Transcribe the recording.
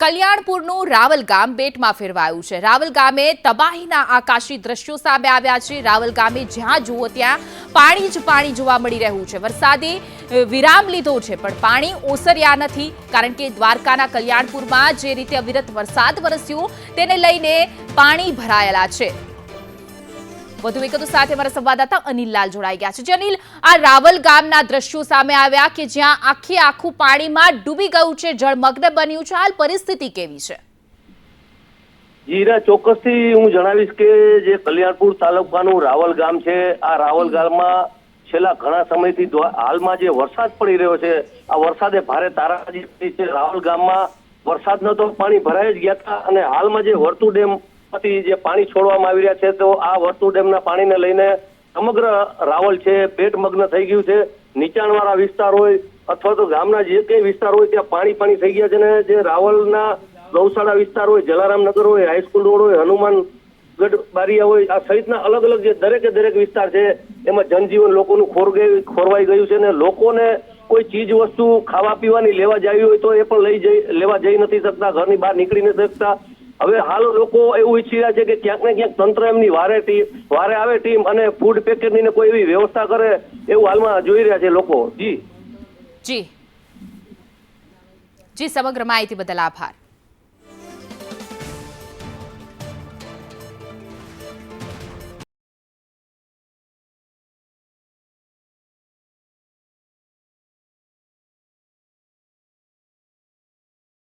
કલ્યાણપુરનું રાવલ ગામ બેટમાં ફેરવાયું છે. રાવલ ગામે તબાહીના આકાશી દ્રશ્યો સામે આવ્યા છે. રાવલ ગામે જ્યાં જુઓ ત્યાં પાણી જ પાણી જોવા મળી રહ્યું છે. વરસાદે વિરામ લીધો છે, પણ પાણી ઓસર્યા નથી, કારણ કે દ્વારકાના કલ્યાણપુરમાં જે રીતે અવિરત વરસાદ વરસ્યો, તેને લઈને પાણી ભરાયેલા છે. વધુ વિગતો સાથે અમારા સંવાદદાતા અનિલ જોડાઈ ગયા છે. જે અનિલ, આ રાવલ ગામના દ્રશ્યો સામે આવ્યા કે જ્યાં આખે આખું પાણીમાં ડૂબી ગયું છે, જળમગ્ન બન્યું છે? હાલ પરિસ્થિતિ કેવી છે? જીરા ચોક્કસથી હું જણાવીશ કે જે કલ્યાણપુર તાલુકાનું રાવલ ગામ છે, આ રાવલ ગામમાં છેલ્લા ઘણા સમયથી હાલમાં જે વરસાદ પડી રહ્યો છે, આ વરસાદે ભારે તારાજી છે. રાવલ ગામમાં વરસાદ તો પાણી ભરાઈ જ ગયા હતા અને હાલમાં જે વર્તુ ડેમ માંથી જે પાણી છોડવામાં આવી રહ્યા છે, તો આ વર્તુ ડેમના પાણીને લઈને સમગ્ર રાવલ છે પેટમગ્ન થઈ ગયું છે. નીચાણવાળા વિસ્તાર હોય અથવા તો ગામના જે કઈ વિસ્તાર હોય, ત્યાં પાણી પાણી થઈ ગયા છે ને જે રાવલના ગૌશાળા વિસ્તાર હોય, જલારામ નગર હોય હાઈસ્કૂલ રોડ હોય, હનુમાન ગઢ બારિયા હોય, આ સહિતના અલગ અલગ જે દરેકે દરેક વિસ્તાર છે, એમાં જનજીવન લોકોનું ખોરગે ખોરવાઈ ગયું છે ને લોકોને કોઈ ચીજ વસ્તુ ખાવા પીવાની લેવા જાવી હોય તો એ પણ લઈ જઈ, લેવા જઈ નથી શકતા, ઘરની બહાર નીકળી નથી શકતા. હવે હાલ લોકો એવું ઈચ્છી રહ્યા છે કે ક્યાંક ને ક્યાંક તંત્ર એમની વારે ટીમ વારે આવે ટીમ અને ફૂડ પેકેટની ને કોઈ એવી વ્યવસ્થા કરે એવું હાલમાં જોઈ રહ્યા છે લોકો. જી. જી. જી, સમગ્ર માહિતી બદલ આભાર.